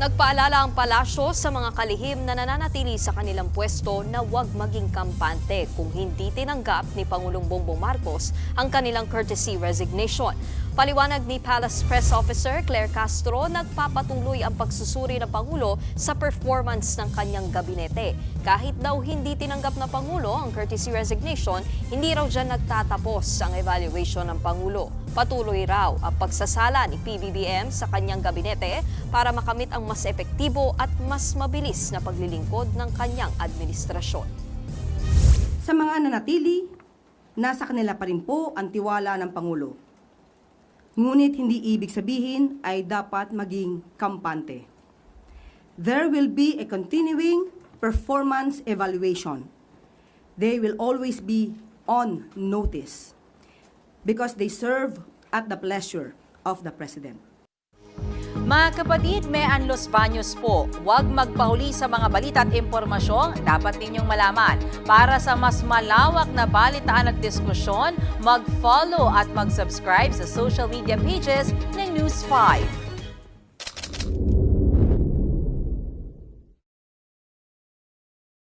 Nagpaalala ang palasyo sa mga kalihim na nananatili sa kanilang pwesto na huwag maging kampante kung hindi tinanggap ni Pangulong Bongbong Marcos ang kanilang courtesy resignation. Paliwanag ni Palace Press Officer Claire Castro, nagpapatuloy ang pagsusuri ng Pangulo sa performance ng kanyang gabinete. Kahit daw hindi tinanggap na Pangulo ang courtesy resignation, hindi raw dyan nagtatapos ang evaluation ng Pangulo. Patuloy raw ang pagsasala ni PBBM sa kanyang gabinete para makamit ang mas epektibo at mas mabilis na paglilingkod ng kanyang administrasyon. Sa mga nanatili, nasa kanila pa rin po ang tiwala ng Pangulo. Ngunit hindi ibig sabihin ay dapat maging kampante. There will be a continuing performance evaluation. They will always be on notice because they serve at the pleasure of the President. Mga kapatid, may Anlos Baños po. Huwag magpahuli sa mga balita at impormasyong dapat ninyong malaman. Para sa mas malawak na balitaan at diskusyon, mag-follow at mag-subscribe sa social media pages ng News 5.